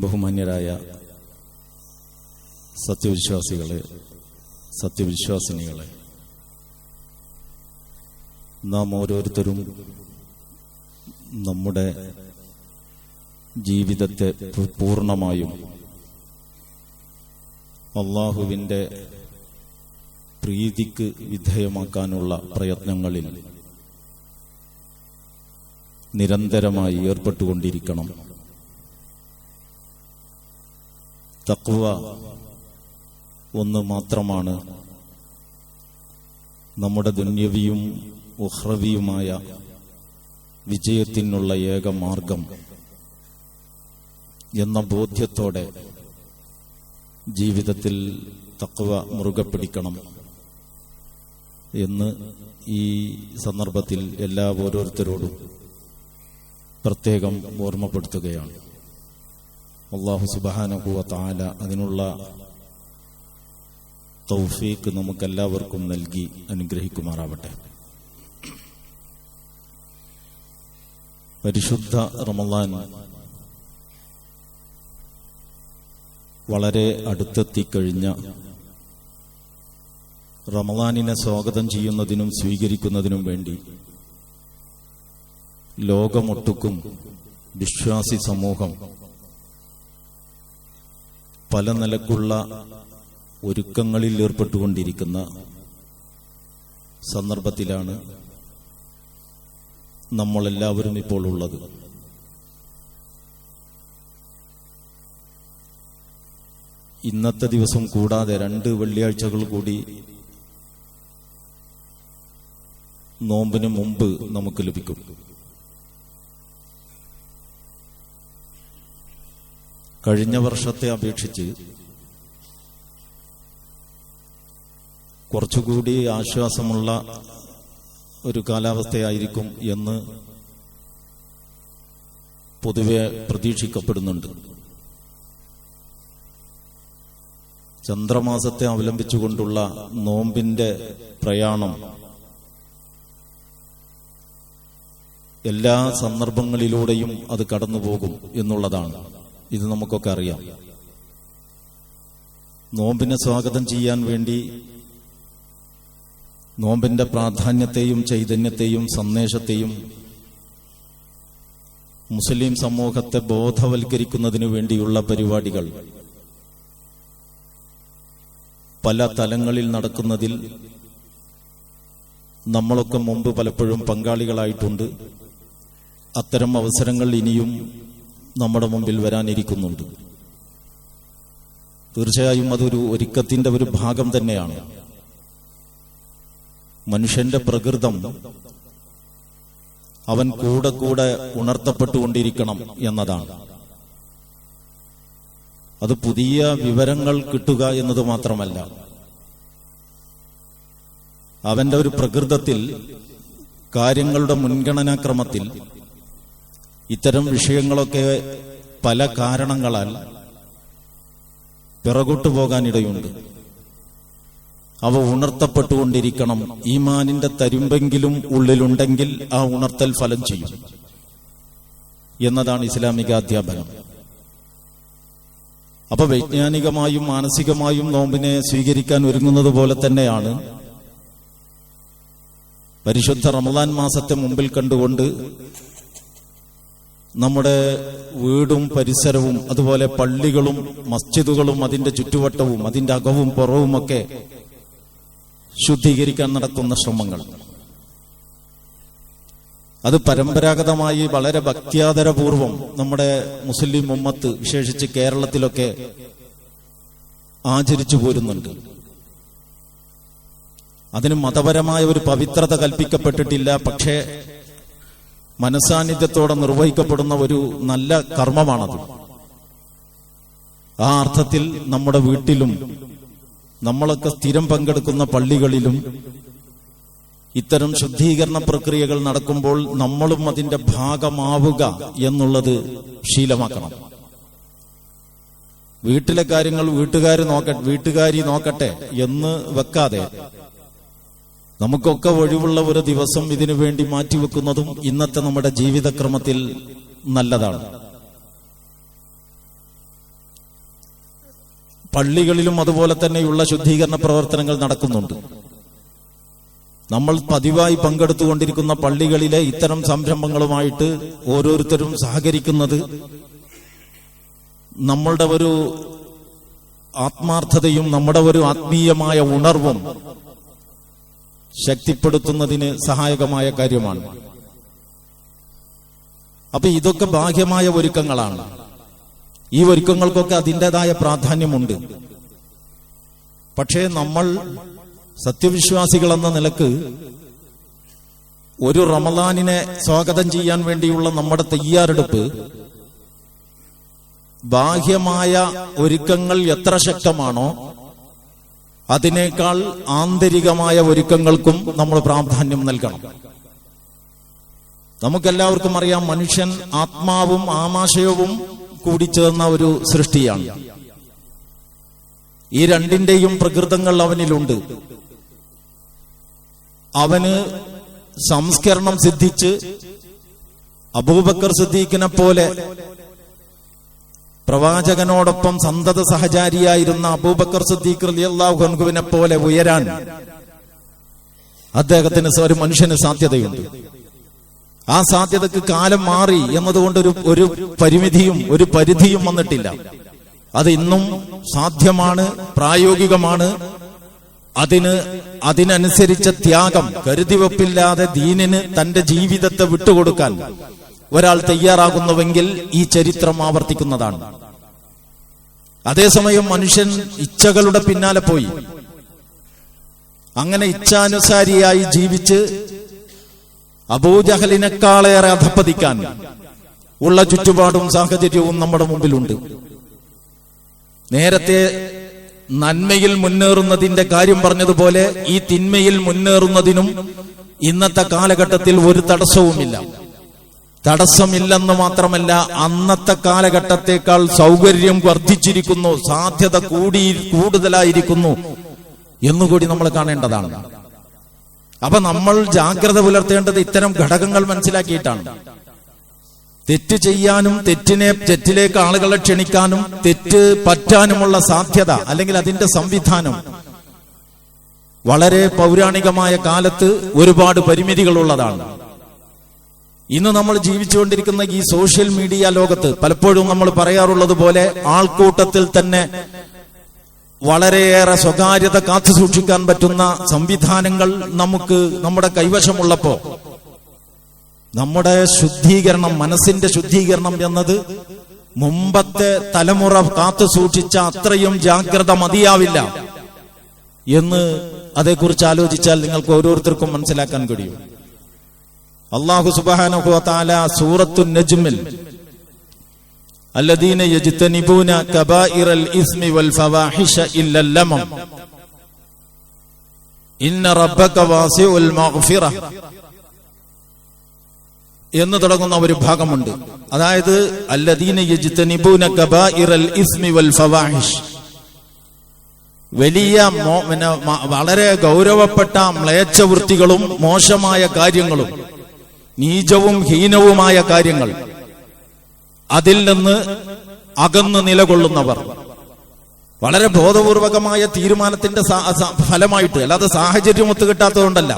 ബഹുമാന്യരായ സത്യവിശ്വാസികളെ സത്യവിശ്വാസിനികളെ നാം ഓരോരുത്തരും നമ്മുടെ ജീവിതത്തെ പൂർണമായും അള്ളാഹുവിന്റെ പ്രീതിക്ക് വിധേയമാക്കാനുള്ള പ്രയത്നങ്ങളിൽ നിരന്തരമായി ഏർപ്പെട്ടുകൊണ്ടിരിക്കണം. തക്വ ഒന്ന് മാത്രമാണ്. നമ്മുടെ ദുന്യവിയും ഉഹ്രവിയുമായ വിജയത്തിനുള്ള ഏക മാർഗം എന്ന ബോധ്യത്തോടെ ജീവിതത്തിൽ തക്വ മുറുകെ പിടിക്കണം എന്ന് ഈ സന്ദർഭത്തിൽ എല്ലാ ഓരോരുത്തരോടും പ്രത്യേകം ഓർമ്മപ്പെടുത്തുകയാണ്. അള്ളാഹു സുബാനുഭവ താല അതിനുള്ള തൗഫീക്ക് നമുക്കെല്ലാവർക്കും നൽകി അനുഗ്രഹിക്കുമാറാവട്ടെ. പരിശുദ്ധ റമലാൻ വളരെ അടുത്തെത്തിക്കഴിഞ്ഞ റമലാനിനെ സ്വാഗതം ചെയ്യുന്നതിനും സ്വീകരിക്കുന്നതിനും വേണ്ടി ലോകമൊട്ടുക്കും വിശ്വാസി സമൂഹം പല നിലക്കുള്ള ഒരുക്കങ്ങളിൽ ഏർപ്പെട്ടുകൊണ്ടിരിക്കുന്ന സന്ദർഭത്തിലാണ് നമ്മളെല്ലാവരും ഇപ്പോൾ ഉള്ളത്. ഇന്നത്തെ ദിവസം കൂടാതെ രണ്ട് വെള്ളിയാഴ്ചകൾ കൂടി നോമ്പിന് മുമ്പ് നമുക്ക് ലഭിക്കും. കഴിഞ്ഞ വർഷത്തെ അപേക്ഷിച്ച് കുറച്ചുകൂടി ആശ്വാസമുള്ള ഒരു കാലാവസ്ഥയായിരിക്കും എന്ന് പൊതുവെ പ്രതീക്ഷിക്കപ്പെടുന്നുണ്ട്. ചന്ദ്രമാസത്തെ അവലംബിച്ചുകൊണ്ടുള്ള നോമ്പിന്റെ പ്രയാണം എല്ലാ സന്ദർഭങ്ങളിലൂടെയും അത് കടന്നുപോകും എന്നുള്ളതാണ്. ഇത് നമുക്കൊക്കെ അറിയാം. നോമ്പിനെ സ്വാഗതം ചെയ്യാൻ വേണ്ടി നോമ്പിന്റെ പ്രാധാന്യത്തെയും ചൈതന്യത്തെയും സന്ദേശത്തെയും മുസ്ലിം സമൂഹത്തെ ബോധവൽക്കരിക്കുന്നതിനു വേണ്ടിയുള്ള പരിപാടികൾ. പല തലങ്ങളിൽ നടക്കുന്നതിൽ നമ്മളൊക്കെ മുമ്പ് പലപ്പോഴും പങ്കാളികളായിട്ടുണ്ട്. അത്തരം അവസരങ്ങൾ ഇനിയും നമ്മുടെ മുമ്പിൽ വരാനിരിക്കുന്നുണ്ട്. തീർച്ചയായും അതൊരു ഒരുക്കത്തിന്റെ ഒരു ഭാഗം തന്നെയാണ്. മനുഷ്യന്റെ പ്രകൃതം അവൻ കൂടെ കൂടെ ഉണർത്തപ്പെട്ടുകൊണ്ടിരിക്കണം എന്നതാണ്. അത് പുതിയ വിവരങ്ങൾ കിട്ടുക എന്നത് മാത്രമല്ല. അവന്റെ ഒരു പ്രകൃതത്തിൽ കാര്യങ്ങളുടെ മുൻഗണനാക്രമത്തിൽ ഇത്തരം വിഷയങ്ങളൊക്കെ പല കാരണങ്ങളാൽ പിറകോട്ടു പോകാനിടയുണ്ട്. അവ ഉണർത്തപ്പെട്ടുകൊണ്ടിരിക്കണം. ഈമാനിന്റെ തരുമ്പെങ്കിലും ഉള്ളിലുണ്ടെങ്കിൽ ആ ഉണർത്തൽ ഫലം ചെയ്യും. എന്നതാണ് ഇസ്ലാമിക അധ്യാപനം. അപ്പൊ വൈജ്ഞാനികമായും മാനസികമായും നോമ്പിനെ സ്വീകരിക്കാൻ ഒരുങ്ങുന്നത് പോലെ തന്നെയാണ് പരിശുദ്ധ റമദാൻ മാസത്തെ മുമ്പിൽ കണ്ടുകൊണ്ട് നമ്മുടെ വീടും പരിസരവും അതുപോലെ പള്ളികളും മസ്ജിദുകളും അതിന്റെ ചുറ്റുവട്ടവും അതിന്റെ അകവും പുറവുമൊക്കെ ശുദ്ധീകരിക്കാൻ നടത്തുന്ന ശ്രമങ്ങൾ. അത് പരമ്പരാഗതമായി വളരെ ഭക്തിയാദരപൂർവം നമ്മുടെ മുസ്ലിം ഉമ്മത്ത് വിശേഷിച്ച് കേരളത്തിലൊക്കെ ആചരിച്ചു പോരുന്നുണ്ട്. അതിന് മതപരമായ ഒരു പവിത്രത കൽപ്പിക്കപ്പെട്ടിട്ടില്ല. പക്ഷേ മനസാന്നിധ്യത്തോടെ നിർവഹിക്കപ്പെടുന്ന ഒരു നല്ല കർമ്മമാണത്. ആ അർത്ഥത്തിൽ നമ്മുടെ വീട്ടിലും നമ്മളൊക്കെ സ്ഥിരം പങ്കെടുക്കുന്ന പള്ളികളിലും ഇത്തരം ശുദ്ധീകരണ പ്രക്രിയകൾ നടക്കുമ്പോൾ നമ്മളും അതിന്റെ ഭാഗമാവുക എന്നുള്ളത് ശീലമാക്കണം. വീട്ടിലെ കാര്യങ്ങൾ വീട്ടുകാർ നോക്കട്ടെ വീട്ടുകാരി നോക്കട്ടെ എന്ന് വെക്കാതെ നമുക്കൊക്കെ ഒഴിവുള്ള ഒരു ദിവസം ഇതിനു വേണ്ടി മാറ്റിവെക്കുന്നതും ഇന്നത്തെ നമ്മുടെ ജീവിതക്രമത്തിൽ നല്ലതാണ്. പള്ളികളിലും അതുപോലെ തന്നെയുള്ള ശുദ്ധീകരണ പ്രവർത്തനങ്ങൾ നടക്കുന്നുണ്ട്. നമ്മൾ പതിവായി പങ്കെടുത്തുകൊണ്ടിരിക്കുന്ന പള്ളികളിലെ ഇത്തരം സംരംഭങ്ങളുമായിട്ട് ഓരോരുത്തരും സഹകരിക്കുന്നത് നമ്മളുടെ ഒരു ആത്മാർത്ഥതയും നമ്മുടെ ഒരു ആത്മീയമായ ഉണർവും ശക്തിപ്പെടുത്തുന്നതിന് സഹായകമായ കാര്യമാണ്. അപ്പൊ ഇതൊക്കെ ബാഹ്യമായ ഒരുക്കങ്ങളാണ്. ഈ ഒരുക്കങ്ങൾക്കൊക്കെ അതിന്റെതായ പ്രാധാന്യമുണ്ട്. പക്ഷേ നമ്മൾ സത്യവിശ്വാസികൾ എന്ന നിലയ്ക്ക് ഒരു റമദാനിനെ സ്വാഗതം ചെയ്യാൻ വേണ്ടിയുള്ള നമ്മുടെ തയ്യാറെടുപ്പ് ബാഹ്യമായ ഒരുക്കങ്ങൾ എത്ര ശക്തമാണോ അതിനേക്കാൾ ആന്തരികമായ ഒരുക്കങ്ങൾക്കും നമ്മൾ പ്രാധാന്യം നൽകണം. നമുക്കെല്ലാവർക്കും അറിയാം മനുഷ്യൻ ആത്മാവും ആമാശയവും കൂടിച്ചേർന്ന ഒരു സൃഷ്ടിയാണ്. ഈ രണ്ടിന്റെയും പ്രകൃതങ്ങൾ അവനിലുണ്ട്. അവന് സംസ്കരണം സിദ്ധിച്ച് അബൂബക്കർ സിദ്ദീഖിനെ പോലെ പ്രവാചകനോടൊപ്പം സന്തത സഹചാരിയായിരുന്ന അബൂബക്കർ സിദ്ദീഖ് റളിയല്ലാഹു അൻഹുവിനെ പോലെ ഉയരാൻ അദ്ദേഹത്തിന് ഒരു മനുഷ്യന് സാധ്യതയുണ്ട്. ആ സാധ്യതക്ക് കാലം മാറി എന്നതുകൊണ്ട് ഒരു ഒരു പരിമിതിയും ഒരു പരിധിയും വന്നിട്ടില്ല. അത് ഇന്നും സാധ്യമാണ് പ്രായോഗികമാണ്. അതിന് അതിനനുസരിച്ച ത്യാഗം കരുതിവെപ്പില്ലാതെ ദീനിന് തന്റെ ജീവിതത്തെ വിട്ടുകൊടുക്കാൻ ഒരാൾ തയ്യാറാകുന്നുവെങ്കിൽ ഈ ചരിത്രം ആവർത്തിക്കുന്നതാണ്. അതേസമയം മനുഷ്യൻ ഇച്ഛകളുടെ പിന്നാലെ പോയി. അങ്ങനെ ഇച്ഛാനുസാരിയായി ജീവിച്ച് അബൂജഹലിനേക്കാളേറെ അധപ്പതിക്കാൻ ഉള്ള ചുറ്റുപാടും സാഹചര്യവും നമ്മുടെ മുമ്പിലുണ്ട്. നേരത്തെ നന്മയിൽ മുന്നേറുന്നതിന്റെ കാര്യം പറഞ്ഞതുപോലെ ഈ തിന്മയിൽ മുന്നേറുന്നതിനും ഇന്നത്തെ കാലഘട്ടത്തിൽ ഒരു തടസ്സവുമില്ല. തടസ്സമില്ലെന്ന് മാത്രമല്ല അന്നത്തെ കാലഘട്ടത്തെക്കാൾ സൗകര്യം വർദ്ധിച്ചിരിക്കുന്നു സാധ്യത കൂടി കൂടുതലായിരിക്കുന്നു എന്നുകൂടി നമ്മൾ കാണേണ്ടതാണ്. അപ്പൊ നമ്മൾ ജാഗ്രത പുലർത്തേണ്ടത് ഇത്തരം ഘടകങ്ങൾ മനസ്സിലാക്കിയിട്ടാണ്. തെറ്റ് ചെയ്യാനും തെറ്റിനെ തെറ്റിലേക്ക് ആളുകളെ ക്ഷണിക്കാനും തെറ്റ് പറ്റാനുമുള്ള സാധ്യത അല്ലെങ്കിൽ അതിന്റെ സംവിധാനം. വളരെ പൗരാണികമായ കാലത്ത് ഒരുപാട് പരിമിതികളുള്ളതാണ്. ഇന്ന് നമ്മൾ ജീവിച്ചുകൊണ്ടിരിക്കുന്ന ഈ സോഷ്യൽ മീഡിയ ലോകത്ത് പലപ്പോഴും നമ്മൾ പറയാറുള്ളത് പോലെ ആൾക്കൂട്ടത്തിൽ തന്നെ വളരെയേറെ സ്വകാര്യത കാത്തു സൂക്ഷിക്കാൻ പറ്റുന്ന സംവിധാനങ്ങൾ നമുക്ക് നമ്മുടെ കൈവശമുള്ളപ്പോ നമ്മുടെ ശുദ്ധീകരണം മനസ്സിന്റെ ശുദ്ധീകരണം എന്നത് മുമ്പത്തെ തലമുറ കാത്തു സൂക്ഷിച്ച അത്രയും ജാഗ്രത മതിയാവില്ല എന്ന് അതേക്കുറിച്ച് ആലോചിച്ചാൽ നിങ്ങൾക്ക് ഓരോരുത്തർക്കും മനസ്സിലാക്കാൻ കഴിയും. അള്ളാഹു സുബാനുഭവത്താല സൂറത്തു നജ്മിൽ അല്ലദീന യജ്തനിബൂന കബാഇറൽ ഇസ്മി വൽ ഫവാഹിഷ ഇല്ലല്ലമ ഇന്ന റബ്ബക വാസിഉൽ മഗ്ഫിറ എന്ന് തുടങ്ങുന്ന ഒരു ഭാഗമുണ്ട്. അതായത് അല്ലദീന യജ്തനിബൂന കബായിറൽ ഇസ്മി വൽ ഫവാഹിഷ്. വലിയ വളരെ ഗൗരവപ്പെട്ട മ്ലേച്ഛവൃത്തികളും മോശമായ കാര്യങ്ങളും നീചവും ഹീനവുമായ കാര്യങ്ങൾ. അതിൽ നിന്ന് അകന്ന് നിലകൊള്ളുന്നവർ. വളരെ ബോധപൂർവകമായ തീരുമാനത്തിന്റെ ഫലമായിട്ട് അല്ലാതെ സാഹചര്യം ഒത്തുകിട്ടാത്തതുകൊണ്ടല്ല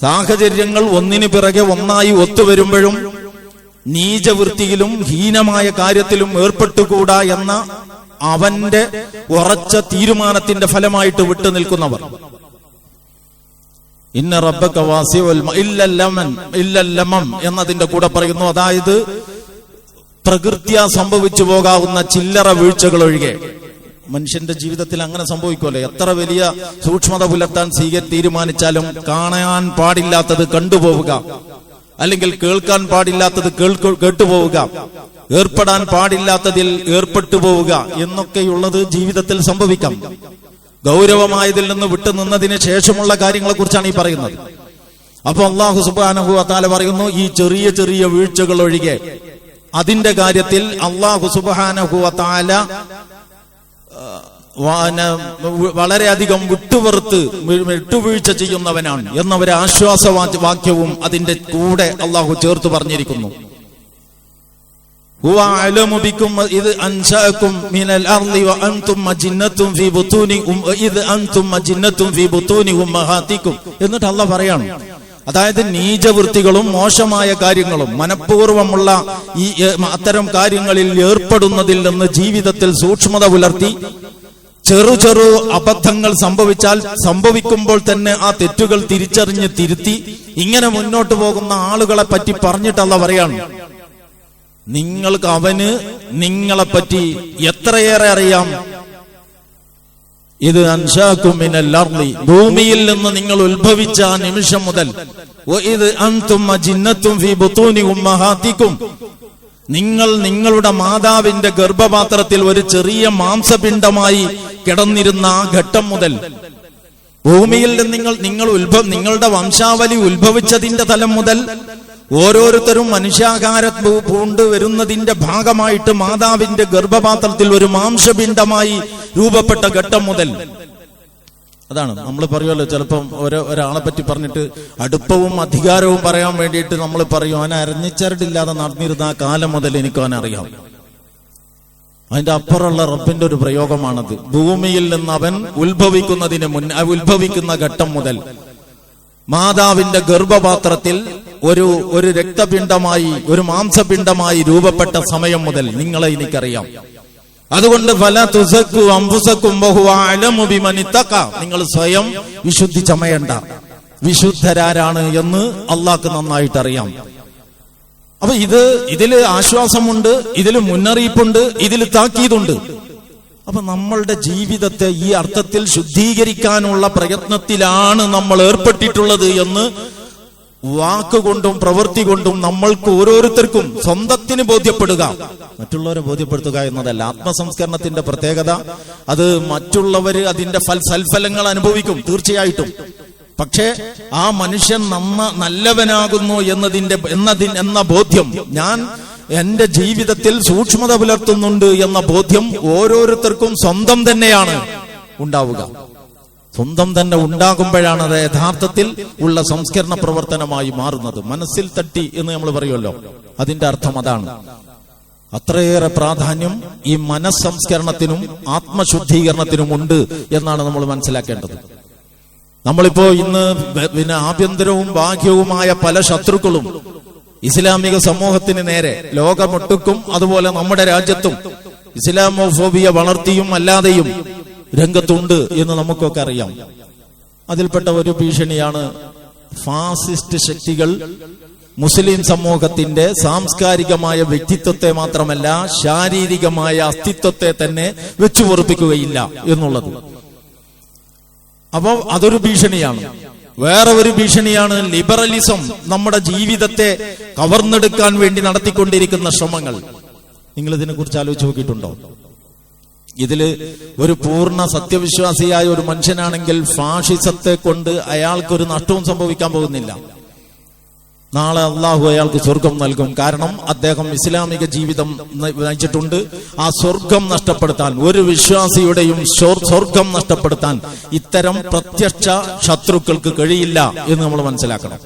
സാഹചര്യങ്ങൾ ഒന്നിനു പിറകെ ഒന്നായി ഒത്തുവരുമ്പോഴും നീചവൃത്തിയിലും ഹീനമായ കാര്യത്തിലും ഏർപ്പെട്ടുകൂടാ എന്ന അവന്റെ ഉറച്ച തീരുമാനത്തിന്റെ ഫലമായിട്ട് വിട്ടു നിൽക്കുന്നവർ. ഇന്ന റബ്ബക വാസിഉൽ മ- ഇല്ലല്ലമൻ ഇല്ലല്ലമം എന്നതിന്റെ കൂടെ പറയുന്നു. അതായത് പ്രകൃത്യാ സംഭവിച്ചു പോകാവുന്ന ചില്ലറ വീഴ്ചകൾ ഒഴികെ. മനുഷ്യന്റെ ജീവിതത്തിൽ അങ്ങനെ സംഭവിക്കുമല്ലോ? എത്ര വലിയ സൂക്ഷ്മത പുലർത്താൻ സ്വീകരി തീരുമാനിച്ചാലും കാണാൻ പാടില്ലാത്തത് കണ്ടുപോവുക. അല്ലെങ്കിൽ കേൾക്കാൻ പാടില്ലാത്തത് കേൾക്കു കേട്ടുപോവുക. ഏർപ്പെടാൻ പാടില്ലാത്തതിൽ ഏർപ്പെട്ടു പോവുക എന്നൊക്കെയുള്ളത് ജീവിതത്തിൽ സംഭവിക്കാം. ഗൗരവമായതിൽ നിന്ന് വിട്ടുനിന്നതിന് ശേഷമുള്ള കാര്യങ്ങളെ കുറിച്ചാണ് ഈ പറയുന്നത്. അപ്പൊ അള്ളാഹു സുബാനഹു അത്താല പറയുന്നു ഈ ചെറിയ ചെറിയ വീഴ്ചകൾ ഒഴികെ അതിന്റെ കാര്യത്തിൽ അള്ളാഹു സുബാനഹു അത്താല വളരെയധികം വിട്ടുവറുത്ത് വി- വിട്ടുവീഴ്ച ചെയ്യുന്നവനാണ് എന്നൊരു ആശ്വാസ വാക്യവും അതിന്റെ കൂടെ അള്ളാഹു ചേർത്ത് പറഞ്ഞിരിക്കുന്നു. هو أعلم بكم إذ أنشأكم من الأرض وأنتم مجنة في بطون أم إذ أنتم مجنة في بطون أمهاتكم എന്നിട്ട് അല്ല പറയാണ് അതായത് നീചവൃത്തികളും മോശമായ കാര്യങ്ങളും മനഃപൂർവ്വമുള്ള ഈ ഏ, അത്തരം കാര്യങ്ങളിൽ ഏർപ്പെടുന്നതിൽ നിന്ന് ജീവിതത്തിൽ സൂക്ഷ്മത പുലർത്തി ചെറു ചെറു അബദ്ധങ്ങൾ സംഭവിച്ചാൽ സംഭവിക്കുമ്പോൾ തന്നെ ആ തെറ്റുകൾ തിരിച്ചറിഞ്ഞ് തിരുത്തി ഇങ്ങനെ മുന്നോട്ട് പോകുന്ന ആളുകളെ പറ്റി പറഞ്ഞിട്ടല്ല പറയാണ് നിങ്ങൾക്ക് അവന് നിങ്ങളെപ്പറ്റി എത്രയേറെ അറിയാം? ഇത് അൻഷാക്കുമിനല്ലർലി ഭൂമിയിൽ നിന്ന് നിങ്ങൾ ഉത്ഭവിച്ച ആ നിമിഷം മുതൽ. "വ ഇത് അൻതും നിങ്ങൾ നിങ്ങളുടെ മാതാവിന്റെ ഗർഭപാത്രത്തിൽ ഒരു ചെറിയ മാംസപിണ്ഡമായി കിടന്നിരുന്ന ആ ഘട്ടം മുതൽ. ഭൂമിയിൽ നിന്ന് നിങ്ങൾ നിങ്ങൾ ഉത്ഭവം നിങ്ങളുടെ വംശാവലി ഉത്ഭവിച്ചതിന്റെ തലം മുതൽ ഓരോരുത്തരും മനുഷ്യാകാര പൂണ്ട് വരുന്നതിന്റെ ഭാഗമായിട്ട് മാതാവിന്റെ ഗർഭപാത്രത്തിൽ ഒരു മാംസപിണ്ഡമായി രൂപപ്പെട്ട ഘട്ടം മുതൽ. അതാണ് നമ്മൾ പറയുമല്ലോ ചിലപ്പം ഓരോ ഒരാളെ പറ്റി പറഞ്ഞിട്ട് അടുപ്പവും അധികാരവും പറയാൻ വേണ്ടിയിട്ട് നമ്മൾ പറയും അവൻ അരഞ്ഞിച്ചരടില്ലാതെ നടന്നിരുന്ന ആ കാലം മുതൽ എനിക്ക് അവൻ അറിയാം. അതിന്റെ അപ്പുറമുള്ള റബ്ബിന്റെ ഒരു പ്രയോഗമാണത്. ഭൂമിയിൽ നിന്ന് അവൻ ഉത്ഭവിക്കുന്നതിന് മുൻ ഉത്ഭവിക്കുന്ന ഘട്ടം മുതൽ മാതാവിന്റെ ഗർഭപാത്രത്തിൽ ഒരു ഒരു രക്തപിണ്ഡമായി ഒരു മാംസപിണ്ഡമായി രൂപപ്പെട്ട സമയം മുതൽ നിങ്ങളെ എനിക്കറിയാം. അതുകൊണ്ട് ഫല തുസക്കു അംബുസക്കും ബഹുവാലമുബിമനിത്തക്ക നിങ്ങൾ സ്വയം വിശുദ്ധി ചമയണ്ട. വിശുദ്ധരാരാണ് എന്ന് അള്ളാഹ്ക്ക് നന്നായിട്ട് അറിയാം അപ്പൊ ഇത് ഇതിൽ ആശ്വാസമുണ്ട് ഇതിൽ മുന്നറിയിപ്പുണ്ട് ഇതിൽ താക്കീതുണ്ട്. അപ്പൊ നമ്മളുടെ ജീവിതത്തെ ഈ അർത്ഥത്തിൽ ശുദ്ധീകരിക്കാനുള്ള പ്രയത്നത്തിലാണ് നമ്മൾ ഏർപ്പെട്ടിട്ടുള്ളത് എന്ന് വാക്കുകൊണ്ടും പ്രവൃത്തി കൊണ്ടും നമ്മൾക്ക് ഓരോരുത്തർക്കും സ്വന്തത്തിന് ബോധ്യപ്പെടുക. മറ്റുള്ളവരെ ബോധ്യപ്പെടുത്തുക എന്നതല്ല ആത്മസംസ്കരണത്തിന്റെ പ്രത്യേകത. അത് മറ്റുള്ളവര് അതിന്റെ ഫൽ സൽഫലങ്ങൾ അനുഭവിക്കും തീർച്ചയായിട്ടും. പക്ഷേ ആ മനുഷ്യൻ നന്ന നല്ലവനാകുന്നു എന്നതിന്റെ എന്നതി എന്ന ബോധ്യം ഞാൻ എന്റെ ജീവിതത്തിൽ സൂക്ഷ്മത പുലർത്തുന്നുണ്ട് എന്ന ബോധ്യം ഓരോരുത്തർക്കും സ്വന്തം തന്നെയാണ് ഉണ്ടാവുക. സ്വന്തം തന്നെ ഉണ്ടാകുമ്പോഴാണ് അത് യഥാർത്ഥത്തിൽ ഉള്ള സംസ്കരണ പ്രവർത്തനമായി മാറുന്നത്. മനസ്സിൽ തട്ടി എന്ന് നമ്മൾ പറയുമല്ലോ. അതിന്റെ അർത്ഥം അതാണ്. അത്രയേറെ പ്രാധാന്യം ഈ മനസ്സംസ്കരണത്തിനും ആത്മശുദ്ധീകരണത്തിനും ഉണ്ട് എന്നാണ് നമ്മൾ മനസ്സിലാക്കേണ്ടത്. നമ്മളിപ്പോ ഇന്ന് പിന്നെ ആഭ്യന്തരവും ബാഹ്യവുമായ പല ശത്രുക്കളും ഇസ്ലാമിക സമൂഹത്തിന് നേരെ ലോകമൊട്ടുക്കും അതുപോലെ നമ്മുടെ രാജ്യത്തും ഇസ്ലാമോഫോബിയ വളർത്തിയും അല്ലാതെയും രംഗത്തുണ്ട് എന്ന് നമുക്കൊക്കെ അറിയാം. അതിൽപ്പെട്ട ഒരു ഭീഷണിയാണ് ഫാസിസ്റ്റ് ശക്തികൾ മുസ്ലിം സമൂഹത്തിന്റെ സാംസ്കാരികമായ വ്യക്തിത്വത്തെ മാത്രമല്ല ശാരീരികമായ അസ്തിത്വത്തെ തന്നെ വെച്ചുപൊറുപ്പിക്കുകയില്ല എന്നുള്ളത്. അപ്പോ അതൊരു ഭീഷണിയാണ്. വേറെ ഒരു ഭീഷണിയാണ് ലിബറലിസം നമ്മുടെ ജീവിതത്തെ കവർന്നെടുക്കാൻ വേണ്ടി നടത്തിക്കൊണ്ടിരിക്കുന്ന ശ്രമങ്ങൾ. നിങ്ങൾ ഇതിനെ കുറിച്ച് ആലോചിച്ച് നോക്കിയിട്ടുണ്ടോ? ഇതിൽ ഒരു പൂർണ സത്യവിശ്വാസിയായ ഒരു മനുഷ്യനാണെങ്കിൽ ഫാഷിസത്തെ കൊണ്ട് അയാൾക്കൊരു നഷ്ടവും സംഭവിക്കാൻ പോകുന്നില്ല. നാളെ അള്ളാഹു അയാൾക്ക് സ്വർഗം നൽകും. കാരണം അദ്ദേഹം ഇസ്ലാമിക ജീവിതം നയിച്ചിട്ടുണ്ട്. ആ സ്വർഗം നഷ്ടപ്പെടുത്താൻ ഒരു വിശ്വാസിയുടെയും സ്വർ- സ്വർഗം നഷ്ടപ്പെടുത്താൻ ഇത്തരം പ്രത്യക്ഷ ശത്രുക്കൾക്ക് കഴിയില്ല എന്ന് നമ്മൾ മനസ്സിലാക്കണം.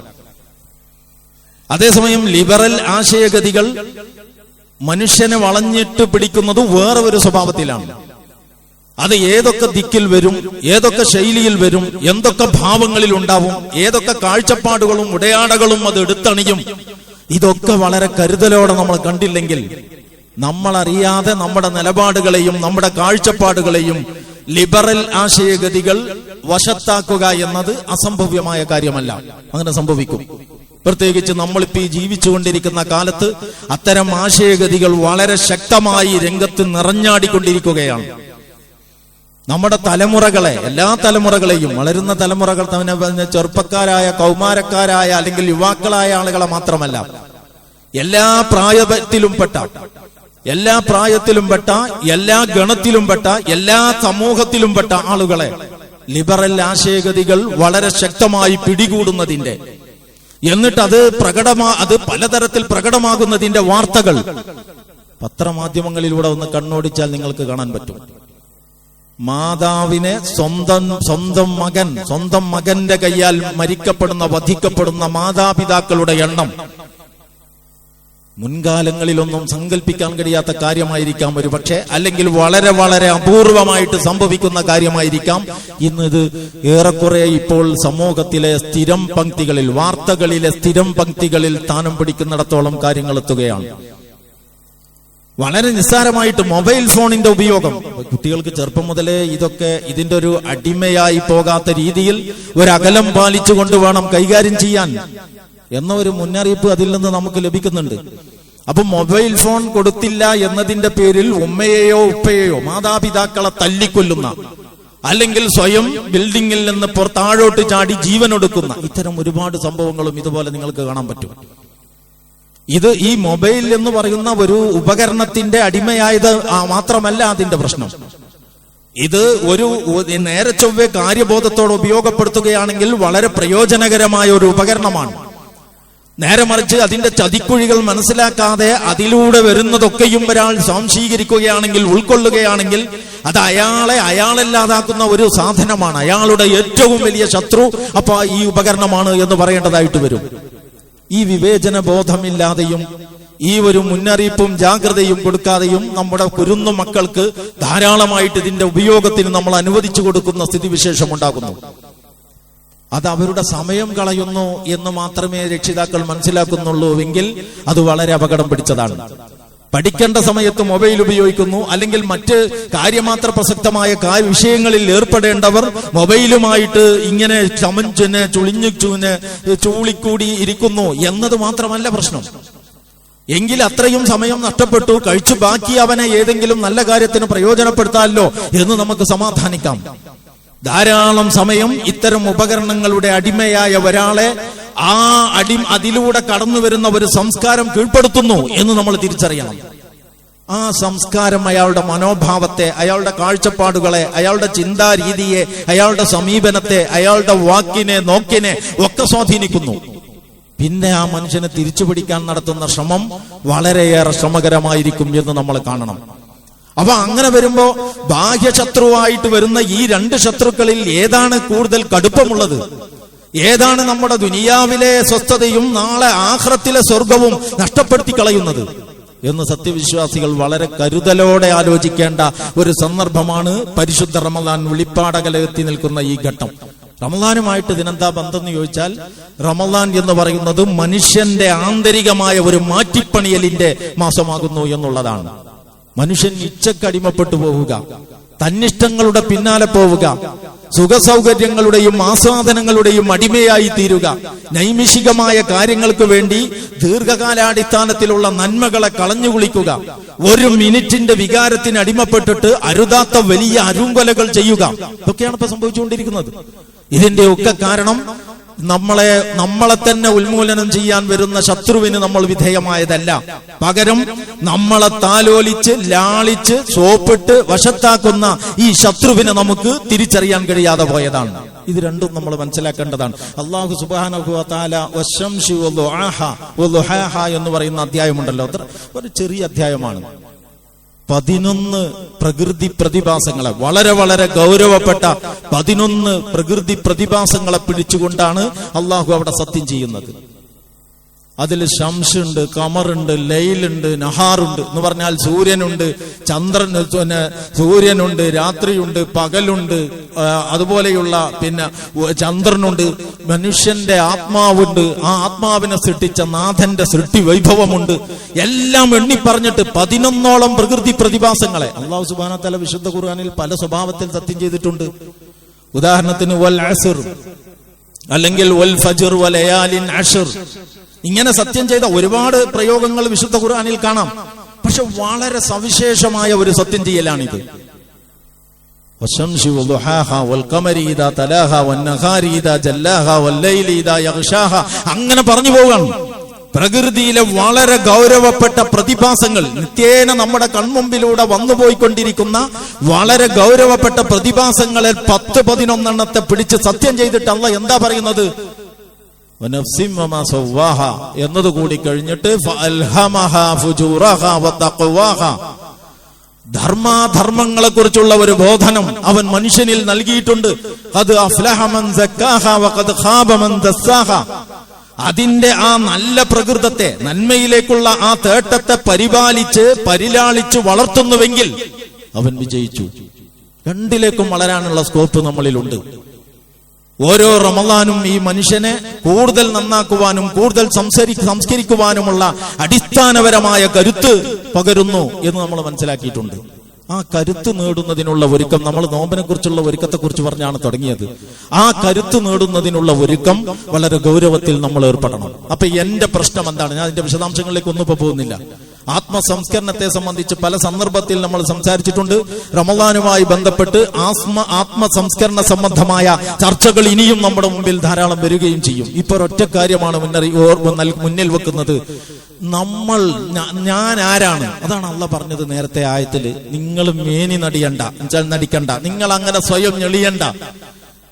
അതേസമയം ലിബറൽ ആശയഗതികൾ മനുഷ്യനെ വളഞ്ഞിട്ട് പിടിക്കുന്നത് വേറെ ഒരു സ്വഭാവത്തിലാണ്. അത് ഏതൊക്കെ ദിക്കിൽ വരും ഏതൊക്കെ ശൈലിയിൽ വരും എന്തൊക്കെ ഭാവങ്ങളിൽ ഉണ്ടാവും ഏതൊക്കെ കാഴ്ചപ്പാടുകളും ഉടയാടകളും അത് എടുത്തണിയും. ഇതൊക്കെ വളരെ കരുതലോടെ നമ്മൾ കണ്ടില്ലെങ്കിൽ നമ്മളറിയാതെ നമ്മുടെ നിലപാടുകളെയും നമ്മുടെ കാഴ്ചപ്പാടുകളെയും ലിബറൽ ആശയഗതികൾ വശത്താക്കുക എന്നത് അസംഭവ്യമായ കാര്യമല്ല. അങ്ങനെ സംഭവിക്കും. പ്രത്യേകിച്ച് നമ്മളിപ്പോ ഈ ജീവിച്ചുകൊണ്ടിരിക്കുന്ന കാലത്ത് അത്തരം ആശയഗതികൾ വളരെ ശക്തമായി രംഗത്ത് നിറഞ്ഞാടിക്കൊണ്ടിരിക്കുകയാണ്. നമ്മുടെ തലമുറകളെ എല്ലാ തലമുറകളെയും വളരുന്ന തലമുറകൾ തന്നെ പറഞ്ഞ ചെറുപ്പക്കാരായ കൗമാരക്കാരായ അല്ലെങ്കിൽ യുവാക്കളായ ആളുകളെ മാത്രമല്ല എല്ലാ പ്രായത്തിലും പെട്ട എല്ലാ പ്രായത്തിലും പെട്ട എല്ലാ ഗണത്തിലും പെട്ട എല്ലാ സമൂഹത്തിലും പെട്ട ആളുകളെ ലിബറൽ ആശയഗതികൾ വളരെ ശക്തമായി പിടികൂടുന്നതിന്റെ എന്നിട്ട് അത് പ്രകടമാ അത് പലതരത്തിൽ പ്രകടമാകുന്നതിന്റെ വാർത്തകൾ. പത്രമാധ്യമങ്ങളിലൂടെ ഒന്ന് കണ്ണോടിച്ചാൽ നിങ്ങൾക്ക് കാണാൻ പറ്റും. മാതാവിനെ സ്വന്തം സ്വന്തം മകൻ സ്വന്തം മകന്റെ കയ്യാൽ മരിക്കപ്പെടുന്ന വധിക്കപ്പെടുന്ന മാതാപിതാക്കളുടെ എണ്ണം മുൻകാലങ്ങളിലൊന്നും സങ്കല്പിക്കാൻ കഴിയാത്ത കാര്യമായിരിക്കാം ഒരു പക്ഷേ അല്ലെങ്കിൽ വളരെ വളരെ അപൂർവമായിട്ട് സംഭവിക്കുന്ന കാര്യമായിരിക്കാം. ഇന്നിത് ഏറെക്കുറെ ഇപ്പോൾ സമൂഹത്തിലെ സ്ഥിരം പങ്ക്തികളിൽ വാർത്തകളിലെ സ്ഥിരം പങ്ക്തികളിൽ സ്ഥാനം പിടിക്കുന്നിടത്തോളം കാര്യങ്ങൾ എത്തുകയാണ്. വളരെ നിസ്സാരമായിട്ട് മൊബൈൽ ഫോണിന്റെ ഉപയോഗം. കുട്ടികൾക്ക് ചെറുപ്പം മുതലേ ഇതൊക്കെ ഇതിന്റെ ഒരു അടിമയായി പോകാത്ത രീതിയിൽ ഒരു അകലം പാലിച്ചുകൊണ്ട് വേണം കൈകാര്യം ചെയ്യാൻ. എന്ന ഒരു മുന്നറിയിപ്പ് അതിൽ നിന്ന് നമുക്ക് ലഭിക്കുന്നുണ്ട്. അപ്പൊ മൊബൈൽ ഫോൺ കൊടുത്തില്ല എന്നതിന്റെ പേരിൽ ഉമ്മയെയോ ഉപ്പയെയോ മാതാപിതാക്കളെ തല്ലിക്കൊല്ലുന്ന അല്ലെങ്കിൽ സ്വയം ബിൽഡിങ്ങിൽ നിന്ന് പുറത്താഴോട്ട് ചാടി ജീവൻ ജീവനൊടുക്കുന്ന ഇത്തരം ഒരുപാട് സംഭവങ്ങളും ഇതുപോലെ നിങ്ങൾക്ക് കാണാൻ പറ്റും. ഇത് ഈ മൊബൈൽ എന്ന് പറയുന്ന ഒരു ഉപകരണത്തിന്റെ അടിമയായത് മാത്രമല്ല അതിന്റെ പ്രശ്നം. ഇത് ഒരു നേരെ ചൊവ്വേ കാര്യബോധത്തോടെ ഉപയോഗപ്പെടുത്തുകയാണെങ്കിൽ വളരെ പ്രയോജനകരമായ ഒരു ഉപകരണമാണ്. നേരെ മറിച്ച് അതിന്റെ ചതിക്കുഴികൾ മനസ്സിലാക്കാതെ അതിലൂടെ വരുന്നതൊക്കെയും ഒരാൾ സ്വാംശീകരിക്കുകയാണെങ്കിൽ ഉൾക്കൊള്ളുകയാണെങ്കിൽ അത് അയാളെ അയാളല്ലാതാക്കുന്ന ഒരു സാധനമാണ്. അയാളുടെ ഏറ്റവും വലിയ ശത്രു അപ്പൊ ഈ ഉപകരണമാണ് എന്ന് പറയേണ്ടതായിട്ട് വരും. ഈ വിവേചന ബോധമില്ലാതെയും ഈ ഒരു മുന്നറിയിപ്പും ജാഗ്രതയും കൊടുക്കാതെയും നമ്മുടെ കുരുന്നു മക്കൾക്ക് ധാരാളമായിട്ട് ഇതിന്റെ ഉപയോഗത്തിന് നമ്മൾ അനുവദിച്ചു കൊടുക്കുന്ന സ്ഥിതിവിശേഷം ഉണ്ടാകുന്നു. അത് അവരുടെ സമയം കളയുന്നു എന്ന് മാത്രമേ രക്ഷിതാക്കൾ മനസ്സിലാക്കുന്നുള്ളൂ എങ്കിൽ അത് വളരെ അപകടം പിടിച്ചതാണ്. പഠിക്കേണ്ട സമയത്ത് മൊബൈൽ ഉപയോഗിക്കുന്നു അല്ലെങ്കിൽ മറ്റ് കാര്യമാത്ര പ്രസക്തമായ വിഷയങ്ങളിൽ ഏർപ്പെടേണ്ടവർ മൊബൈലുമായിട്ട് ഇങ്ങനെ ചമഞ്ചിന് ചുളിഞ്ഞു ചൂന് ചൂളിക്കൂടി ഇരിക്കുന്നു എന്നത് മാത്രമല്ല പ്രശ്നം. എങ്കിൽ അത്രയും സമയം നഷ്ടപ്പെട്ടു കഴിച്ചു ബാക്കി അവനെ ഏതെങ്കിലും നല്ല കാര്യത്തിന് പ്രയോജനപ്പെടുത്താമല്ലോ എന്ന് നമുക്ക് സമാധാനിക്കാം. ധാരാളം സമയം ഇത്തരം ഉപകരണങ്ങളുടെ അടിമയായ ഒരാളെ ആ അടി അതിലൂടെ കടന്നു വരുന്ന ഒരു സംസ്കാരം കീഴ്പ്പെടുത്തുന്നു എന്ന് നമ്മൾ തിരിച്ചറിയണം. ആ സംസ്കാരം അയാളുടെ മനോഭാവത്തെ അയാളുടെ കാഴ്ചപ്പാടുകളെ അയാളുടെ ചിന്താരീതിയെ അയാളുടെ സമീപനത്തെ അയാളുടെ വാക്കിനെ നോക്കിനെ ഒക്കെ സ്വാധീനിക്കുന്നു. പിന്നെ ആ മനുഷ്യനെ തിരിച്ചുപിടിക്കാൻ നടത്തുന്ന ശ്രമം വളരെയേറെ ശ്രമകരമായിരിക്കും എന്ന് നമ്മൾ കാണണം. അപ്പൊ അങ്ങനെ വരുമ്പോ ബാഹ്യശത്രുവായിട്ട് വരുന്ന ഈ രണ്ട് ശത്രുക്കളിൽ ഏതാണ് കൂടുതൽ കടുപ്പമുള്ളത്? ഏതാണ് നമ്മുടെ ദുനിയാവിലെ സ്വസ്ഥതയും നാളെ ആഹ്റത്തിലെ സ്വർഗവും നഷ്ടപ്പെടുത്തി കളയുന്നത് എന്ന് സത്യവിശ്വാസികൾ വളരെ കരുതലോടെ ആലോചിക്കേണ്ട ഒരു സന്ദർഭമാണ് പരിശുദ്ധ റമദാൻ വെളിപ്പാടകലകത്തി നിൽക്കുന്ന ഈ ഘട്ടം. റമദാനുമായിട്ട് ഇതിനെന്താ ബന്ധം എന്ന് ചോദിച്ചാൽ റമദാൻ എന്ന് പറയുന്നത് മനുഷ്യന്റെ ആന്തരികമായ ഒരു മാറ്റിപ്പണിയലിന്റെ മാസമാകുന്നു എന്നുള്ളതാണ്. മനുഷ്യൻ ഇച്ഛക്കടിമപ്പെട്ടു പോവുക. തന്നിഷ്ടങ്ങളുടെ പിന്നാലെ പോവുക. സുഖസൗകര്യങ്ങളുടെയും ആസ്വാദനങ്ങളുടെയും അടിമയായി തീരുക. നൈമിഷികമായ കാര്യങ്ങൾക്ക് വേണ്ടി ദീർഘകാലാടിസ്ഥാനത്തിലുള്ള നന്മകളെ കളഞ്ഞു കുളിക്കുക. ഒരു മിനിറ്റിന്റെ വികാരത്തിന് അടിമപ്പെട്ടിട്ട് അരുതാത്ത വലിയ അരുങ്കൊലകൾ ചെയ്യുക. ഇതൊക്കെയാണ് ഇപ്പൊ സംഭവിച്ചുകൊണ്ടിരിക്കുന്നത്. ഇതിന്റെ ഒക്കെ കാരണം നമ്മളെ നമ്മളെ തന്നെ ഉന്മൂലനം ചെയ്യാൻ വരുന്ന ശത്രുവിന് നമ്മൾ വിധേയമായതല്ല. പകരം നമ്മളെ താലോലിച്ച് ലാളിച്ച് സോപ്പിട്ട് വശത്താക്കുന്ന ഈ ശത്രുവിനെ നമുക്ക് തിരിച്ചറിയാൻ കഴിയാതെ പോയതാണ്. ഇത് രണ്ടും നമ്മൾ മനസ്സിലാക്കേണ്ടതാണ്. അള്ളാഹു സുബാന എന്ന് പറയുന്ന അധ്യായമുണ്ടല്ലോ. അത്ര ഒരു ചെറിയ അധ്യായമാണ്. പതിനൊന്ന് പ്രകൃതി പ്രതിഭാസങ്ങളെ വളരെ വളരെ ഗൗരവപ്പെട്ട പതിനൊന്ന് പ്രകൃതി പ്രതിഭാസങ്ങളെ പിടിച്ചുകൊണ്ടാണ് അള്ളാഹു അവിടെ സത്യം ചെയ്യുന്നത്. അതിൽ ശംസുണ്ട് കമറുണ്ട് ലൈലുണ്ട് നഹാറുണ്ട് എന്ന് പറഞ്ഞാൽ സൂര്യനുണ്ട് ചന്ദ്രൻ പിന്നെ സൂര്യനുണ്ട് രാത്രിയുണ്ട് പകലുണ്ട് അതുപോലെയുള്ള പിന്നെ ചന്ദ്രനുണ്ട് മനുഷ്യന്റെ ആത്മാവുണ്ട്. ആ ആത്മാവിനെ സൃഷ്ടിച്ച നാഥന്റെ സൃഷ്ടി വൈഭവമുണ്ട്. എല്ലാം എണ്ണി പറഞ്ഞിട്ട് പതിനൊന്നോളം പ്രകൃതി പ്രതിഭാസങ്ങളെ അള്ളാഹു സുബാന തല വിശുദ്ധ ഖുർആാനിൽ പല സ്വഭാവത്തിൽ സത്യം ചെയ്തിട്ടുണ്ട്. ഉദാഹരണത്തിന് വൽ അസുർ അല്ലെങ്കിൽ വൽ ഫജർ വൽ ലയാലിൻ അഷർ ഇങ്ങനെ സത്യം ചെയ്ത ഒരുപാട് പ്രയോഗങ്ങൾ വിശുദ്ധ ഖുർആാനിൽ കാണാം. പക്ഷെ വളരെ സവിശേഷമായ ഒരു സത്യം ചെയ്യലാണിത്. അങ്ങനെ പറഞ്ഞു പോവുകയാണ് പ്രകൃതിയിലെ വളരെ ഗൗരവപ്പെട്ട പ്രതിഭാസങ്ങൾ നിത്യേന നമ്മുടെ കൺമുമ്പിലൂടെ വന്നുപോയിക്കൊണ്ടിരിക്കുന്ന വളരെ ഗൗരവപ്പെട്ട പ്രതിഭാസങ്ങളെ പത്ത് പതിനൊന്നെണ്ണത്തെ പിടിച്ച് സത്യം ചെയ്തിട്ടല്ല എന്താ പറയുന്നത്? എന്നത് കൂടി കഴിഞ്ഞിട്ട് ധർമാധർമ്മങ്ങളെ കുറിച്ചുള്ള ഒരു ബോധനം അവൻ മനുഷ്യനിൽ നൽകിയിട്ടുണ്ട്. അത് അതിന്റെ ആ നല്ല പ്രകൃതത്തെ നന്മയിലേക്കുള്ള ആ തേട്ടത്തെ പരിപാലിച്ച് പരിലാളിച്ച് വളർത്തുന്നുവെങ്കിൽ അവൻ വിജയിച്ചു. രണ്ടിലേക്കും വളരാനുള്ള സ്കോപ്പ് നമ്മളിലുണ്ട്. ഓരോ റമലാനും ഈ മനുഷ്യനെ കൂടുതൽ നന്നാക്കുവാനും കൂടുതൽ സംസരി സംസ്കരിക്കുവാനുമുള്ള അടിസ്ഥാനപരമായ കരുത്ത് പകരുന്നു എന്ന് നമ്മൾ മനസ്സിലാക്കിയിട്ടുണ്ട്. ആ കരുത്ത് നേടുന്നതിനുള്ള ഒരുക്കം നമ്മൾ നോമ്പിനെ കുറിച്ചുള്ള ഒരുക്കത്തെ കുറിച്ച് പറഞ്ഞാണ് തുടങ്ങിയത്. ആ കരുത്ത് നേടുന്നതിനുള്ള ഒരുക്കം വളരെ ഗൗരവത്തിൽ നമ്മൾ ഏർപ്പെടണം. അപ്പൊ എന്റെ പ്രശ്നം എന്താണ്? ഞാൻ അതിന്റെ വിശദാംശങ്ങളിലേക്ക് ഒന്നും ഇപ്പൊ പോകുന്നില്ല. ആത്മസംസ്കരണത്തെ സംബന്ധിച്ച് പല സന്ദർഭത്തിൽ നമ്മൾ സംസാരിച്ചിട്ടുണ്ട്. റമദാനുമായി ബന്ധപ്പെട്ട് ആത്മ ആത്മസംസ്കരണ സംബന്ധമായ ചർച്ചകൾ ഇനിയും നമ്മുടെ മുമ്പിൽ ധാരാളം വരികയും ചെയ്യും. ഇപ്പൊ ഒറ്റ കാര്യമാണ് മുന്നറി ഓർമ്മ മുന്നിൽ വെക്കുന്നത്. നമ്മൾ ഞാൻ ആരാണ്? അതാണ് അല്ല പറഞ്ഞത് നേരത്തെ ആയത്തിൽ നിങ്ങൾ മേനി നടിയണ്ട. നടിക്കണ്ട. നിങ്ങൾ അങ്ങനെ സ്വയം ഞെളിയണ്ട.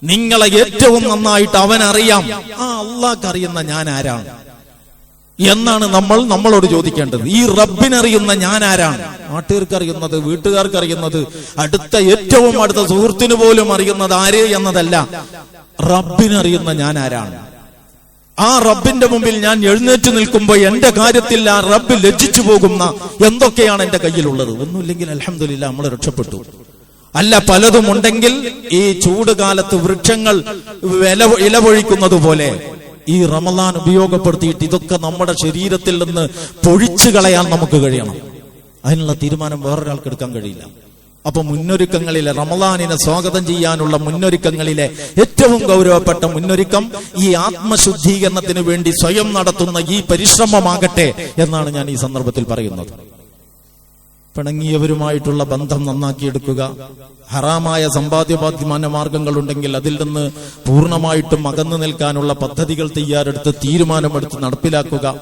നിങ്ങളെ ഏറ്റവും നന്നായിട്ട് അവൻ അറിയാം ആ അള്ളാഹ് അറിയുന്ന ഞാൻ ആരാണ്? എന്നാണ് നമ്മൾ നമ്മളോട് ചോദിക്കേണ്ടത്. ഈ റബ്ബിനറിയുന്ന ഞാൻ ആരാണ് നാട്ടുകാർക്ക് അറിയുന്നത് വീട്ടുകാർക്ക് അറിയുന്നത് അടുത്ത ഏറ്റവും അടുത്ത സുഹൃത്തിന് പോലും അറിയുന്നത് ആര് എന്നതല്ല. റബ്ബിനറിയുന്ന ഞാൻ ആരാണ് ആ റബ്ബിന്റെ മുമ്പിൽ ഞാൻ എഴുന്നേറ്റ് നിൽക്കുമ്പോൾ എന്റെ കാര്യത്തിൽ ആ റബ്ബ് ലജ്ജിച്ചു പോകുന്ന എന്തൊക്കെയാണ് എന്റെ കയ്യിലുള്ളത്? ഒന്നുമില്ലെങ്കിൽ അലഹമില്ല നമ്മൾ രക്ഷപ്പെട്ടു. അല്ല പലതും ഉണ്ടെങ്കിൽ ഈ ചൂട് കാലത്ത് വൃക്ഷങ്ങൾ വില ഇലപൊഴിക്കുന്നത് പോലെ ഈ റമദാൻ ഉപയോഗപ്പെടുത്തിയിട്ട് ഇതൊക്കെ നമ്മുടെ ശരീരത്തിൽ നിന്ന് പൊഴിച്ചു കളയാൻ നമുക്ക് കഴിയണം. അതിനുള്ള തീരുമാനം വേറൊരാൾക്ക് എടുക്കാൻ കഴിയില്ല. അപ്പൊ മുന്നൊരുക്കങ്ങളിലെ റമദാനിനെ സ്വാഗതം ചെയ്യാനുള്ള മുന്നൊരുക്കങ്ങളിലെ ഏറ്റവും ഗൗരവപ്പെട്ട മുന്നൊരുക്കം ഈ ആത്മശുദ്ധീകരണത്തിന് വേണ്ടി സ്വയം നടത്തുന്ന ഈ പരിശ്രമമാകട്ടെ എന്നാണ് ഞാൻ ഈ സന്ദർഭത്തിൽ പറയുന്നത്. പിണങ്ങിയവരുമായിട്ടുള്ള ബന്ധം നന്നാക്കിയെടുക്കുക. ഹറാമായ സമ്പാദ്യപാദ്യമാന മാർഗങ്ങൾ ഉണ്ടെങ്കിൽ അതിൽ നിന്ന് പൂർണമായിട്ടും അകന്നു നിൽക്കാനുള്ള പദ്ധതികൾ തയ്യാറെടുത്ത് തീരുമാനമെടുത്ത് നടപ്പിലാക്കുക.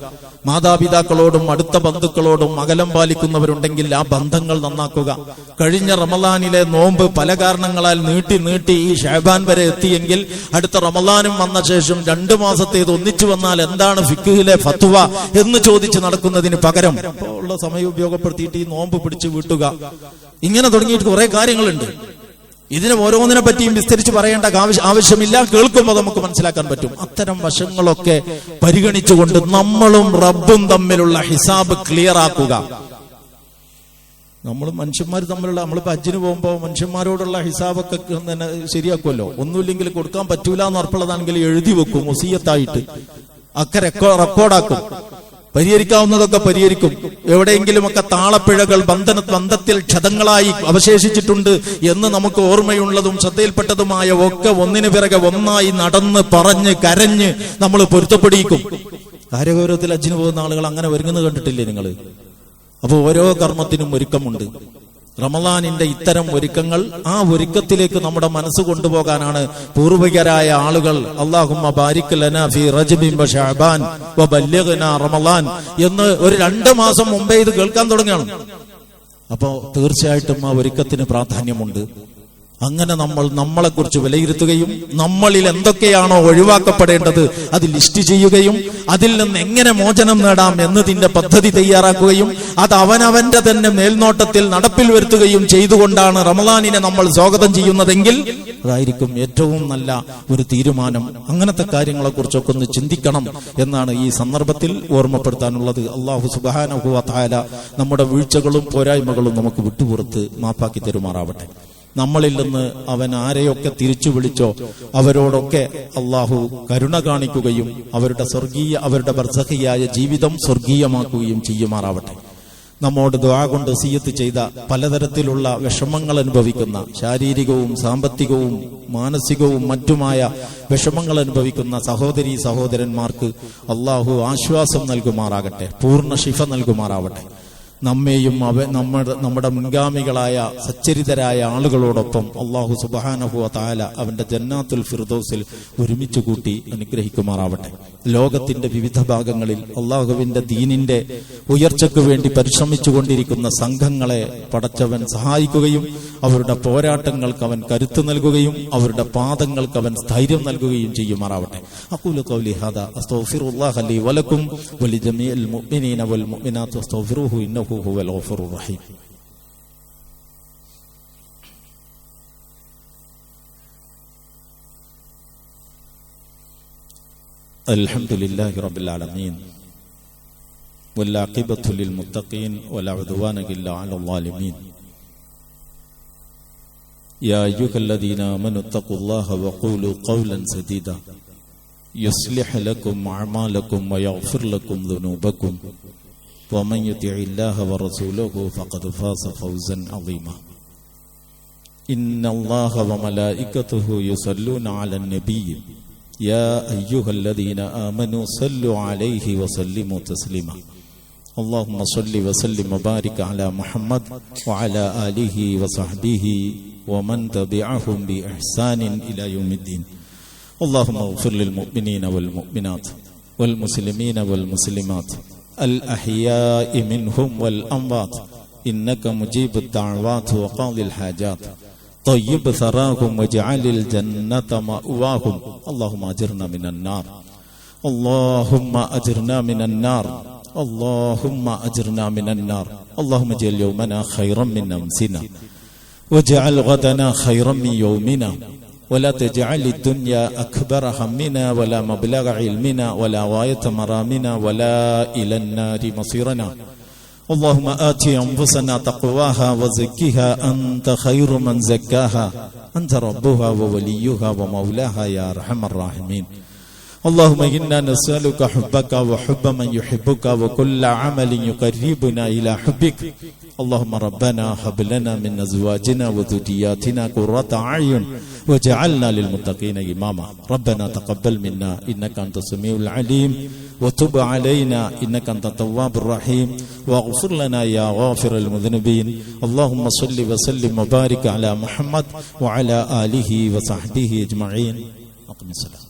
മാതാപിതാക്കളോടും അടുത്ത ബന്ധുക്കളോടും അകലം പാലിക്കുന്നവരുണ്ടെങ്കിൽ ആ ബന്ധങ്ങൾ നന്നാക്കുക. കഴിഞ്ഞ റമലാനിലെ നോമ്പ് പല കാരണങ്ങളാൽ നീട്ടി നീട്ടി ഈ ഷാബാൻ വരെ എത്തിയെങ്കിൽ അടുത്ത റമലാനും വന്ന ശേഷം രണ്ടു മാസത്തേത് ഒന്നിച്ചു വന്നാൽ എന്താണ് ഫിക്കുഹിലെ ഫത്വ എന്ന് ചോദിച്ച് നടക്കുന്നതിന് പകരം. ഉള്ള സമയം ഉപയോഗപ്പെടുത്തിയിട്ട് ഈ നോമ്പ് പിടിച്ചു വീട്ടുക. ഇങ്ങനെ തുടങ്ങിയിട്ട് കുറെ കാര്യങ്ങളുണ്ട്. ഇതിനെ ഓരോന്നിനെ പറ്റിയും വിസ്തരിച്ച് പറയേണ്ട ആവശ്യ- ആവശ്യമില്ല. കേൾക്കുമ്പോൾ നമുക്ക് മനസ്സിലാക്കാൻ പറ്റും. അത്തരം വശങ്ങളൊക്കെ പരിഗണിച്ചുകൊണ്ട് നമ്മളും റബ്ബും തമ്മിലുള്ള ഹിസാബ് ക്ലിയർ ആക്കുക. നമ്മൾ മനുഷ്യന്മാർ തമ്മിലുള്ള നമ്മളിപ്പോ അജ്ജിന് പോകുമ്പോൾ മനുഷ്യന്മാരോടുള്ള ഹിസാബൊക്കെ തന്നെ ശരിയാക്കുമല്ലോ. ഒന്നുമില്ലെങ്കിൽ കൊടുക്കാൻ പറ്റൂല എന്ന് ഉറപ്പുള്ളതാണെങ്കിൽ എഴുതി വെക്കും ഒസീയത്തായിട്ട് റെക്കോർഡ് റെക്കോർഡാക്കും പരിഹരിക്കാവുന്നതൊക്കെ പരിഹരിക്കും. എവിടെയെങ്കിലുമൊക്കെ താളപ്പിഴകൾ ബന്ധന ബന്ധത്തിൽ ക്ഷതങ്ങളായി അവശേഷിച്ചിട്ടുണ്ട് എന്ന് നമുക്ക് ഓർമ്മയുള്ളതും ശ്രദ്ധയിൽപ്പെട്ടതുമായ ഒക്കെ ഒന്നിനു പിറകെ ഒന്നായി നടന്ന് പറഞ്ഞ് കരഞ്ഞ് നമ്മൾ പൊരുത്തപ്പെടിയിക്കും കാര്യഗൗരവത്തിൽ അച്ഛന് പോകുന്ന ആളുകൾ അങ്ങനെ ഒരുങ്ങുന്നത് കണ്ടിട്ടില്ലേ നിങ്ങൾ? അപ്പോൾ ഓരോ കർമ്മത്തിനും ഒരുക്കമുണ്ട്. റമലാനിന്റെ ഇത്തരം ഒരുക്കങ്ങൾ ആ ഒരുക്കത്തിലേക്ക് നമ്മുടെ മനസ്സ് കൊണ്ടുപോകാനാണ് പൂർവികരായ ആളുകൾ. അള്ളാഹുമ്മ ഫി റജബിൻ റമളാൻ എന്ന് ഒരു രണ്ട് മാസം മുമ്പേ ഇത് കേൾക്കാൻ തുടങ്ങുകയാണ്. അപ്പോ തീർച്ചയായിട്ടും ആ ഒരുക്കത്തിന് പ്രാധാന്യമുണ്ട്. അങ്ങനെ നമ്മൾ നമ്മളെക്കുറിച്ച് വിലയിരുത്തുകയും നമ്മളിൽ എന്തൊക്കെയാണോ ഒഴിവാക്കപ്പെടേണ്ടത് അത് ലിസ്റ്റ് ചെയ്യുകയും അതിൽ നിന്ന് എങ്ങനെ മോചനം നേടാം എന്നതിന്റെ പദ്ധതി തയ്യാറാക്കുകയും അത് അവനവന്റെ തന്നെ മേൽനോട്ടത്തിൽ നടപ്പിൽ വരുത്തുകയും ചെയ്തുകൊണ്ടാണ് റമദാനിനെ നമ്മൾ സ്വാഗതം ചെയ്യുന്നതെങ്കിൽ അതായിരിക്കും ഏറ്റവും നല്ല ഒരു തീരുമാനം. അങ്ങനത്തെ കാര്യങ്ങളെ കുറിച്ചൊക്കെ ഒന്ന് ചിന്തിക്കണം എന്നാണ് ഈ സന്ദർഭത്തിൽ ഓർമ്മപ്പെടുത്താനുള്ളത്. അള്ളാഹു സുബാന നമ്മുടെ വീഴ്ചകളും പോരായ്മകളും നമുക്ക് വിട്ടുപുറത്ത് മാപ്പാക്കി തരുമാറാവട്ടെ. നമ്മളിൽ നിന്ന് അവൻ ആരെയൊക്കെ തിരിച്ചു വിളിച്ചോ അവരോടൊക്കെ അള്ളാഹു കരുണ കാണിക്കുകയും അവരുടെ സ്വർഗീയ അവരുടെ ബർസഹിയായ ജീവിതം സ്വർഗീയമാക്കുകയും ചെയ്യുമാറാവട്ടെ. നമ്മോട് ദ്വാ കൊണ്ട് സീയത്ത് ചെയ്ത പലതരത്തിലുള്ള വിഷമങ്ങൾ അനുഭവിക്കുന്ന ശാരീരികവും സാമ്പത്തികവും മാനസികവും മറ്റുമായ വിഷമങ്ങൾ അനുഭവിക്കുന്ന സഹോദരി സഹോദരന്മാർക്ക് അള്ളാഹു ആശ്വാസം നൽകുമാറാകട്ടെ പൂർണ ശിഫ നൽകുമാറാവട്ടെ. നമ്മെയും അവ നമ്മുടെ നമ്മുടെ മുൻഗാമികളായ സച്ചരിതരായ ആളുകളോടൊപ്പം അള്ളാഹു സുബാനഹുവ താല അവന്റെ ജന്നാത്തുൽ ഫിർദോസിൽ ഒരുമിച്ച് കൂട്ടി അനുഗ്രഹിക്കുമാറാവട്ടെ. ലോകത്തിന്റെ വിവിധ ഭാഗങ്ങളിൽ അള്ളാഹുവിന്റെ ദീനിന്റെ ഉയർച്ചയ്ക്ക് വേണ്ടി പരിശ്രമിച്ചു കൊണ്ടിരിക്കുന്ന സംഘങ്ങളെ പടച്ചവൻ സഹായിക്കുകയും അവരുടെ പോരാട്ടങ്ങൾക്ക് അവൻ കരുത്ത് നൽകുകയും അവരുടെ പാദങ്ങൾക്ക് അവൻ സ്ഥൈര്യം നൽകുകയും ചെയ്യുമാറാവട്ടെ. അഖൂലു ഖൗലി ഹാദാ അസ്തഗ്ഫിറുല്ലാഹ ലി വലക്കും മുഅ്മിനീന വൽ മുഅ്മിനാത്ത് ഇന്നഹു إنه هو الغفور الرحيم. الحمد لله رب العالمين والعاقبة للمتقين ولا عدوان إلا على الظالمين. يا أيها الذين آمنوا اتقوا الله وقولوا قولا سديدا. يصلح لكم أعمالكم ويغفر لكم ذنوبكم. ومن يطع الله ورسوله فقد فاز فوزا عظيما. إن الله وملائكته يصلون على النبي. يا أيها الذين آمنوا صلوا عليه وسلموا تسليما. اللهم صل وسلم وبارك على محمد وعلى آله وصحبه ومن تبعهم بإحسان إلى يوم الدين. اللهم اغفر للمؤمنين والمؤمنات والمسلمين والمسلمات. الأحياء منهم والأموات. إنك مجيب الدعوات وقاضي الحاجات. طيب ثراهم واجعل الجنة مأواهم. اللهم أجرنا من النار. اللهم أجرنا من النار. اللهم أجرنا من النار. اللهم اجعل يومنا خيرا من أمسنا. واجعل غدنا خيرا من يومنا. ولا تجعل الدنيا أكبر همنا ولا مبلغ علمنا ولا غاية مرامنا ولا إلى النار مصيرنا. اللهم آت أنفسنا تقواها وزكها أنت خير من زكاها. أنت ربها ووليها ومولاها يا أرحم الراحمين. اللهم إنا نسألك حبك وحب من يحبك وكل عمل يقربنا إلى حبك. اللهم ربنا هب لنا من أزواجنا وذرياتنا قرة أعين وجعلنا للمتقين إماما. ربنا تقبل منا إنك أنت السميع العليم. وتب علينا إنك أنت التواب الرحيم. واغفر لنا يا غافر المذنبين. اللهم صل وسلم وبارك على محمد وعلى آله وصحبه أجمعين. أقم السلام